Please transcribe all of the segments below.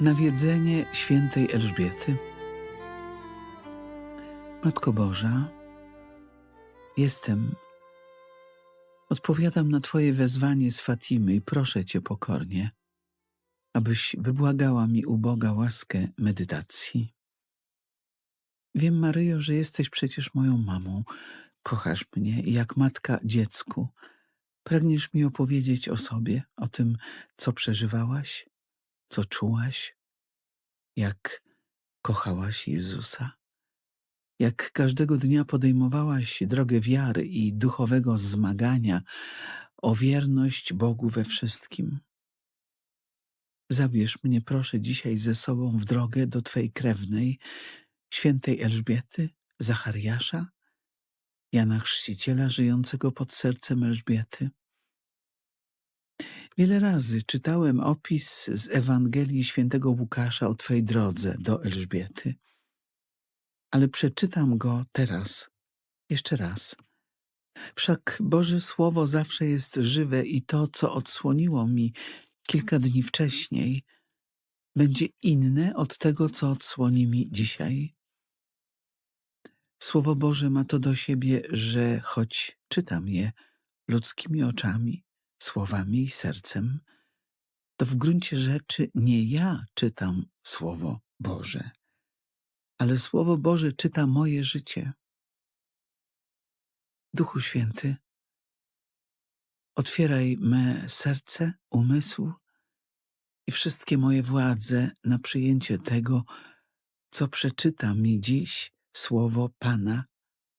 Nawiedzenie świętej Elżbiety. Matko Boża, jestem. Odpowiadam na Twoje wezwanie z Fatimy i proszę Cię pokornie, abyś wybłagała mi u Boga łaskę medytacji. Wiem, Maryjo, że jesteś przecież moją mamą, kochasz mnie jak matka dziecku. Pragniesz mi opowiedzieć o sobie, o tym, co przeżywałaś, co czułaś, jak kochałaś Jezusa, jak każdego dnia podejmowałaś drogę wiary i duchowego zmagania o wierność Bogu we wszystkim. Zabierz mnie, proszę, dzisiaj ze sobą w drogę do Twej krewnej, świętej Elżbiety, Zachariasza, Jana Chrzciciela żyjącego pod sercem Elżbiety. Wiele razy czytałem opis z Ewangelii świętego Łukasza o Twej drodze do Elżbiety, ale przeczytam go teraz, jeszcze raz. Wszak Boże Słowo zawsze jest żywe i to, co odsłoniło mi kilka dni wcześniej, będzie inne od tego, co odsłoni mi dzisiaj. Słowo Boże ma to do siebie, że choć czytam je ludzkimi oczami, słowami i sercem, to w gruncie rzeczy nie ja czytam Słowo Boże, ale Słowo Boże czyta moje życie. Duchu Święty, otwieraj me serce, umysł i wszystkie moje władze na przyjęcie tego, co przeczyta mi dziś słowo Pana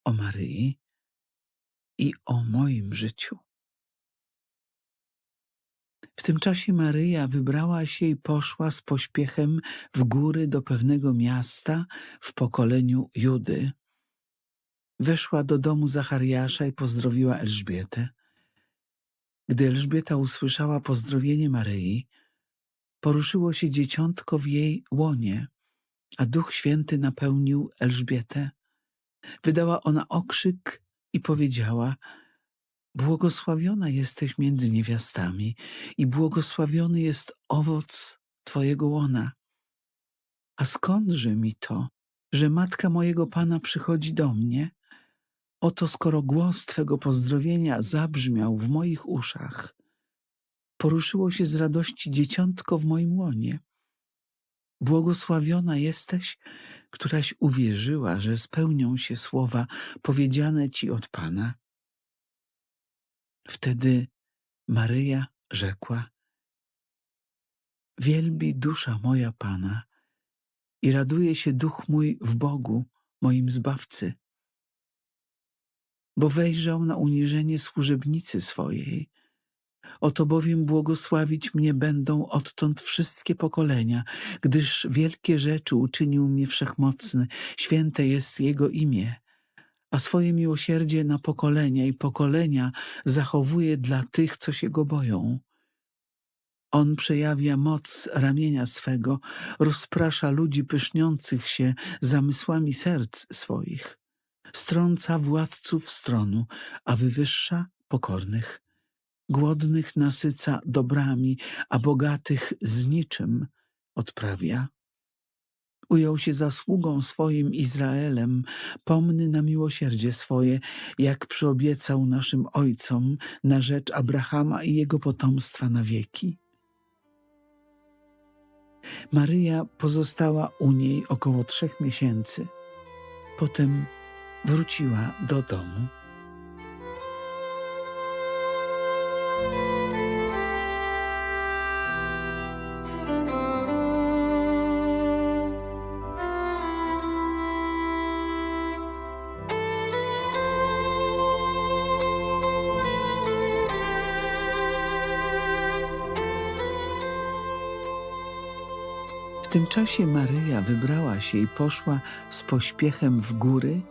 o Maryi i o moim życiu. W tym czasie Maryja wybrała się i poszła z pośpiechem w góry do pewnego miasta w pokoleniu Judy. Weszła do domu Zachariasza i pozdrowiła Elżbietę. Gdy Elżbieta usłyszała pozdrowienie Maryi, poruszyło się dzieciątko w jej łonie, a Duch Święty napełnił Elżbietę. Wydała ona okrzyk i powiedziała – Błogosławiona jesteś między niewiastami i błogosławiony jest owoc Twojego łona. A skądże mi to, że matka mojego Pana przychodzi do mnie? Oto skoro głos Twego pozdrowienia zabrzmiał w moich uszach, poruszyło się z radości dzieciątko w moim łonie. Błogosławiona jesteś, któraś uwierzyła, że spełnią się słowa powiedziane Ci od Pana. Wtedy Maryja rzekła: Wielbi dusza moja Pana i raduje się duch mój w Bogu, moim zbawcy, bo wejrzał na uniżenie służebnicy swojej. Oto bowiem błogosławić mnie będą odtąd wszystkie pokolenia, gdyż wielkie rzeczy uczynił mnie wszechmocny, święte jest Jego imię a swoje miłosierdzie na pokolenia i pokolenia zachowuje dla tych, co się go boją. On przejawia moc ramienia swego, rozprasza ludzi pyszniących się zamysłami serc swoich, strąca władców stronu, a wywyższa pokornych. Głodnych nasyca dobrami, a bogatych z niczym odprawia ujął się zasługą swoim Izraelem, pomny na miłosierdzie swoje, jak przyobiecał naszym ojcom na rzecz Abrahama i jego potomstwa na wieki. Maryja pozostała u niej około trzech miesięcy. Potem wróciła do domu. W tym czasie Maryja wybrała się i poszła z pośpiechem w góry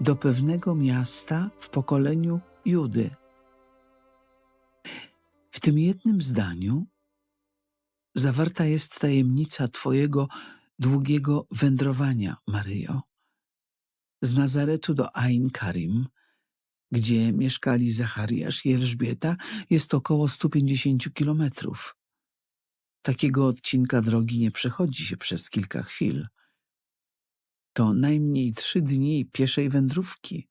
do pewnego miasta w pokoleniu Judy. W tym jednym zdaniu zawarta jest tajemnica Twojego długiego wędrowania, Maryjo. Z Nazaretu do Ain Karim, gdzie mieszkali Zachariasz i Elżbieta, jest około 150 kilometrów. Takiego odcinka drogi nie przechodzi się przez kilka chwil. To najmniej trzy dni pieszej wędrówki.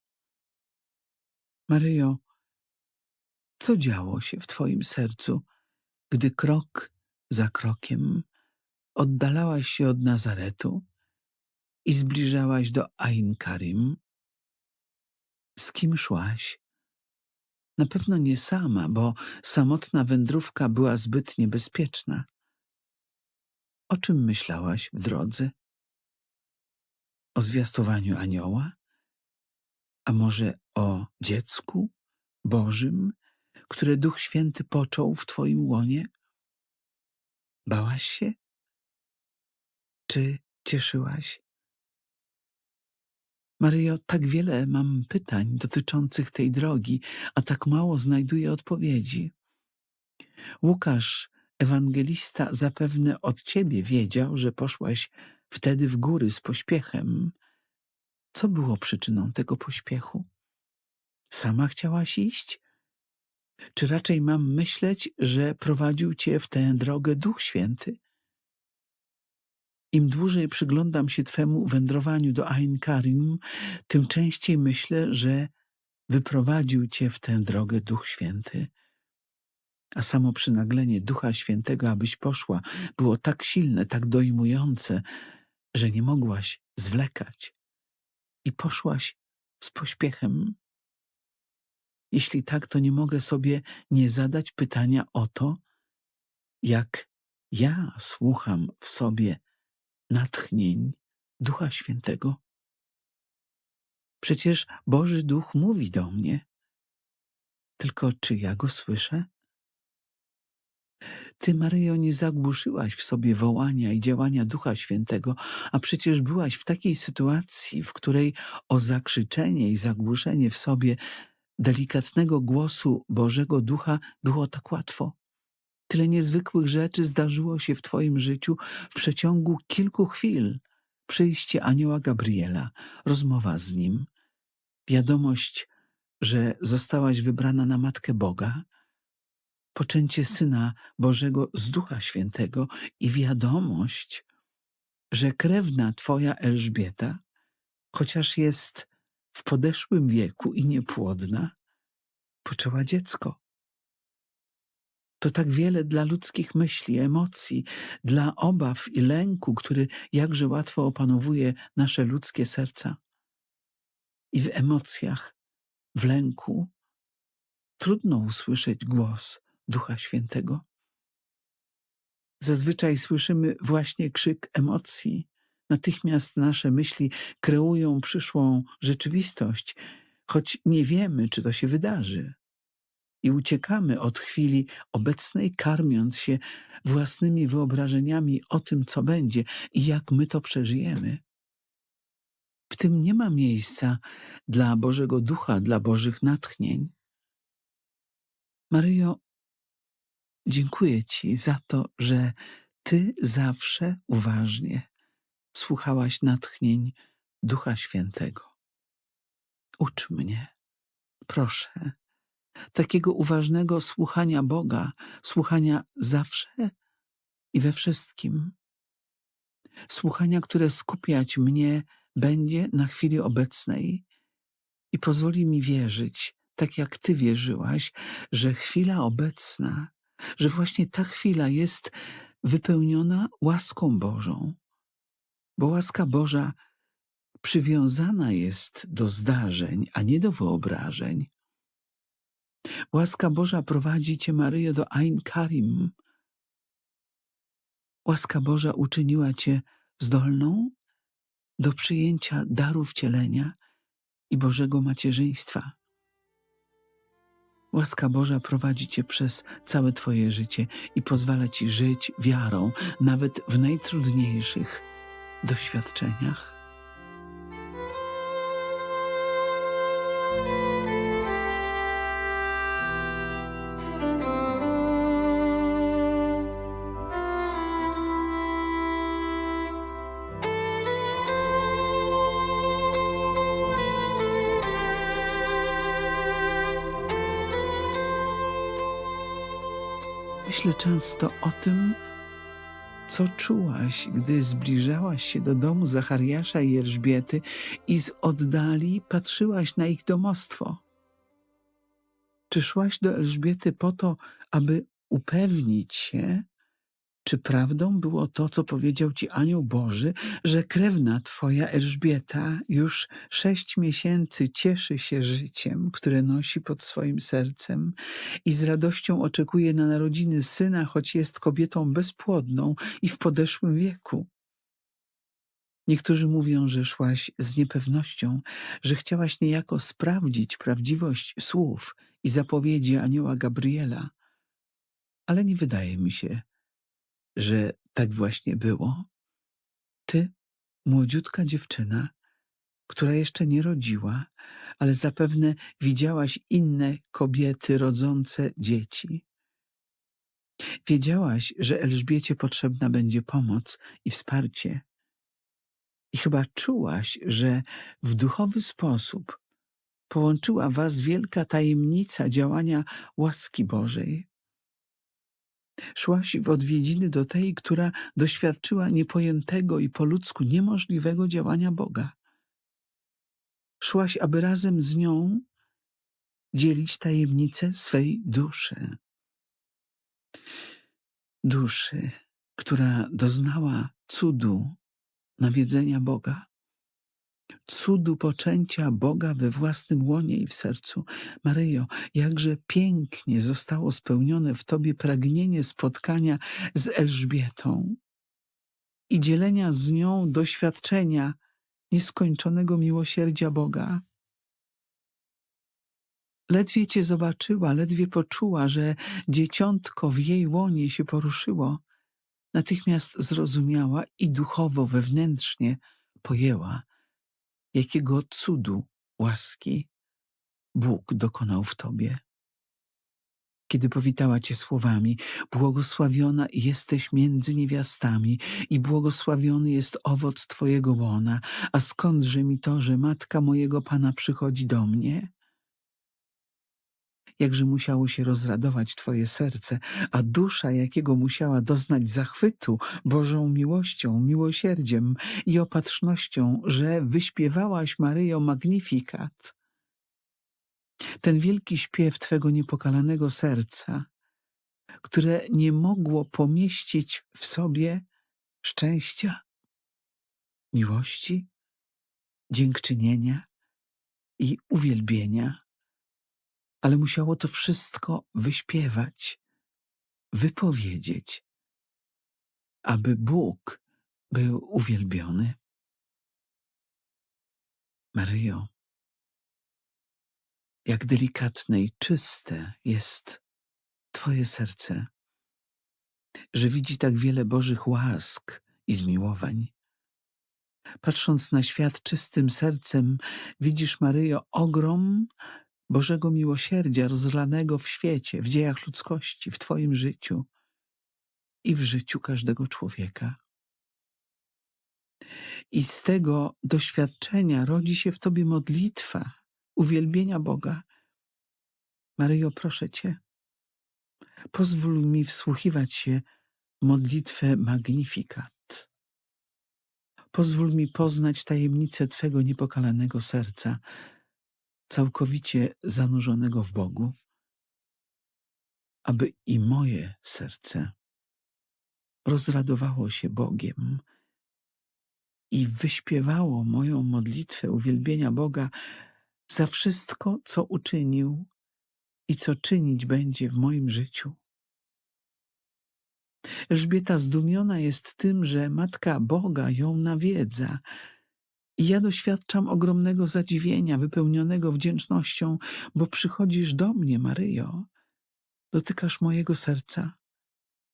Maryjo, co działo się w Twoim sercu, gdy krok za krokiem oddalałaś się od Nazaretu i zbliżałaś do Ain Karim? Z kim szłaś? Na pewno nie sama, bo samotna wędrówka była zbyt niebezpieczna. O czym myślałaś w drodze? O zwiastowaniu anioła? A może o dziecku Bożym, które Duch Święty począł w Twoim łonie? Bałaś się? Czy cieszyłaś? Maryjo, tak wiele mam pytań dotyczących tej drogi, a tak mało znajduję odpowiedzi. Łukasz, ewangelista, zapewne od ciebie wiedział, że poszłaś wtedy w góry z pośpiechem. Co było przyczyną tego pośpiechu? Sama chciałaś iść? Czy raczej mam myśleć, że prowadził cię w tę drogę Duch Święty? Im dłużej przyglądam się Twemu wędrowaniu do Ain Karim, tym częściej myślę, że wyprowadził Cię w tę drogę Duch Święty. A samo przynaglenie Ducha Świętego, abyś poszła, było tak silne, tak dojmujące, że nie mogłaś zwlekać. I poszłaś z pośpiechem. Jeśli tak, to nie mogę sobie nie zadać pytania o to, jak ja słucham w sobie natchnień Ducha Świętego. Przecież Boży Duch mówi do mnie. Tylko czy ja go słyszę? Ty, Maryjo, nie zagłuszyłaś w sobie wołania i działania Ducha Świętego, a przecież byłaś w takiej sytuacji, w której o zakrzyczenie i zagłuszenie w sobie delikatnego głosu Bożego Ducha było tak łatwo. Tyle niezwykłych rzeczy zdarzyło się w Twoim życiu w przeciągu kilku chwil. Przyjście anioła Gabriela, rozmowa z nim, wiadomość, że zostałaś wybrana na Matkę Boga, poczęcie Syna Bożego z Ducha Świętego i wiadomość, że krewna Twoja Elżbieta, chociaż jest w podeszłym wieku i niepłodna, poczęła dziecko. To tak wiele dla ludzkich myśli, emocji, dla obaw i lęku, który jakże łatwo opanowuje nasze ludzkie serca. I w emocjach, w lęku trudno usłyszeć głos Ducha Świętego. Zazwyczaj słyszymy właśnie krzyk emocji. Natychmiast nasze myśli kreują przyszłą rzeczywistość, choć nie wiemy, czy to się wydarzy i uciekamy od chwili obecnej, karmiąc się własnymi wyobrażeniami o tym, co będzie i jak my to przeżyjemy. W tym nie ma miejsca dla Bożego Ducha, dla Bożych natchnień. Maryjo, dziękuję Ci za to, że Ty zawsze uważnie słuchałaś natchnień Ducha Świętego. Ucz mnie, proszę, takiego uważnego słuchania Boga, słuchania zawsze i we wszystkim. Słuchania, które skupiać mnie będzie na chwili obecnej i pozwoli mi wierzyć, tak jak Ty wierzyłaś, że chwila obecna, że właśnie ta chwila jest wypełniona łaską Bożą, bo łaska Boża przywiązana jest do zdarzeń, a nie do wyobrażeń. Łaska Boża prowadzi Cię, Maryjo, do Ain Karim. Łaska Boża uczyniła Cię zdolną do przyjęcia daru wcielenia i Bożego macierzyństwa. Łaska Boża prowadzi Cię przez całe Twoje życie i pozwala Ci żyć wiarą, nawet w najtrudniejszych doświadczeniach. Myślę często o tym, co czułaś, gdy zbliżałaś się do domu Zachariasza i Elżbiety i z oddali patrzyłaś na ich domostwo? Czy szłaś do Elżbiety po to, aby upewnić się, czy prawdą było to, co powiedział ci anioł Boży, że krewna twoja Elżbieta już sześć miesięcy cieszy się życiem, które nosi pod swoim sercem i z radością oczekuje na narodziny syna, choć jest kobietą bezpłodną i w podeszłym wieku? Niektórzy mówią, że szłaś z niepewnością, że chciałaś niejako sprawdzić prawdziwość słów i zapowiedzi anioła Gabriela, ale nie wydaje mi się, że tak właśnie było? Ty, młodziutka dziewczyna, która jeszcze nie rodziła, ale zapewne widziałaś inne kobiety rodzące dzieci. Wiedziałaś, że Elżbiecie potrzebna będzie pomoc i wsparcie. I chyba czułaś, że w duchowy sposób połączyła was wielka tajemnica działania łaski Bożej. Szłaś w odwiedziny do tej, która doświadczyła niepojętego i po ludzku niemożliwego działania Boga. Szłaś, aby razem z nią dzielić tajemnicę swej duszy. Duszy, która doznała cudu nawiedzenia Boga cudu poczęcia Boga we własnym łonie i w sercu. Maryjo, jakże pięknie zostało spełnione w Tobie pragnienie spotkania z Elżbietą i dzielenia z nią doświadczenia nieskończonego miłosierdzia Boga. Ledwie Cię zobaczyła, ledwie poczuła, że dzieciątko w jej łonie się poruszyło, natychmiast zrozumiała i duchowo, wewnętrznie pojęła, jakiego cudu łaski Bóg dokonał w Tobie. Kiedy powitała Cię słowami, błogosławiona jesteś między niewiastami i błogosławiony jest owoc Twojego łona, a skądże mi to, że matka mojego Pana przychodzi do mnie? Jakże musiało się rozradować Twoje serce, a dusza, jakiego musiała doznać zachwytu Bożą miłością, miłosierdziem i opatrznością, że wyśpiewałaś Maryjo Magnifikat. Ten wielki śpiew Twego niepokalanego serca, które nie mogło pomieścić w sobie szczęścia, miłości, dziękczynienia i uwielbienia ale musiało to wszystko wyśpiewać, wypowiedzieć, aby Bóg był uwielbiony. Maryjo, jak delikatne i czyste jest Twoje serce, że widzi tak wiele Bożych łask i zmiłowań. Patrząc na świat czystym sercem, widzisz, Maryjo, ogrom Bożego miłosierdzia rozlanego w świecie, w dziejach ludzkości, w Twoim życiu i w życiu każdego człowieka. I z tego doświadczenia rodzi się w Tobie modlitwa uwielbienia Boga. Maryjo, proszę Cię, pozwól mi wsłuchiwać się modlitwę Magnifikat. Pozwól mi poznać tajemnicę Twego niepokalanego serca, całkowicie zanurzonego w Bogu, aby i moje serce rozradowało się Bogiem i wyśpiewało moją modlitwę uwielbienia Boga za wszystko, co uczynił i co czynić będzie w moim życiu. Elżbieta zdumiona jest tym, że Matka Boga ją nawiedza, i ja doświadczam ogromnego zadziwienia, wypełnionego wdzięcznością, bo przychodzisz do mnie, Maryjo, dotykasz mojego serca,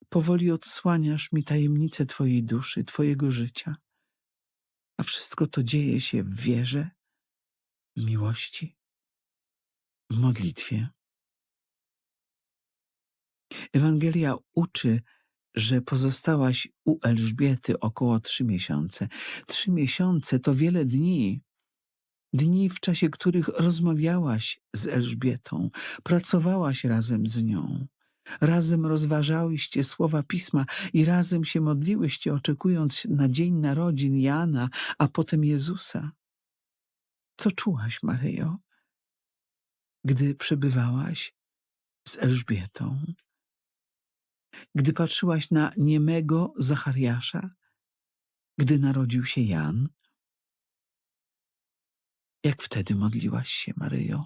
powoli odsłaniasz mi tajemnicę Twojej duszy, Twojego życia, a wszystko to dzieje się w wierze, w miłości, w modlitwie. Ewangelia uczy, że pozostałaś u Elżbiety około trzy miesiące. Trzy miesiące to wiele dni. Dni, w czasie których rozmawiałaś z Elżbietą, pracowałaś razem z nią, Razem rozważałyście słowa pisma i razem się modliłyście, oczekując na dzień narodzin Jana, a potem Jezusa. Co czułaś, Maryjo, gdy przebywałaś z Elżbietą? Gdy patrzyłaś na niemego Zachariasza? Gdy narodził się Jan? Jak wtedy modliłaś się, Maryjo?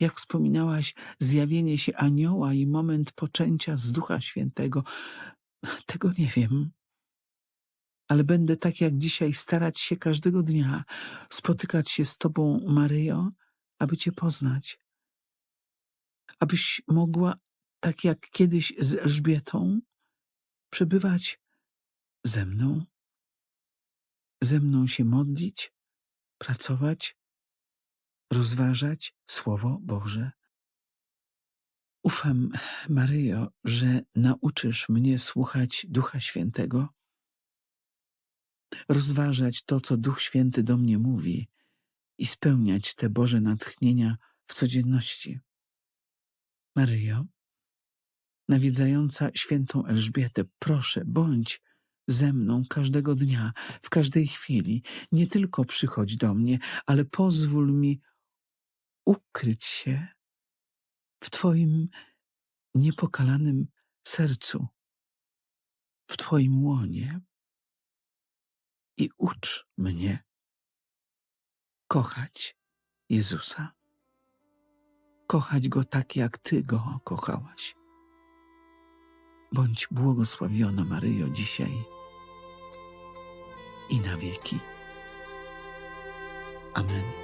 Jak wspominałaś zjawienie się anioła i moment poczęcia z Ducha Świętego? Tego nie wiem. Ale będę tak jak dzisiaj starać się każdego dnia spotykać się z Tobą, Maryjo, aby Cię poznać. Abyś mogła, tak jak kiedyś z Elżbietą, przebywać ze mną, ze mną się modlić, pracować, rozważać Słowo Boże. Ufam, Maryjo, że nauczysz mnie słuchać Ducha Świętego, rozważać to, co Duch Święty do mnie mówi i spełniać te Boże natchnienia w codzienności. Maryjo, nawiedzająca świętą Elżbietę, proszę, bądź ze mną każdego dnia, w każdej chwili. Nie tylko przychodź do mnie, ale pozwól mi ukryć się w Twoim niepokalanym sercu, w Twoim łonie i ucz mnie kochać Jezusa. Kochać Go tak, jak Ty Go kochałaś. Bądź błogosławiona, Maryjo, dzisiaj i na wieki. Amen.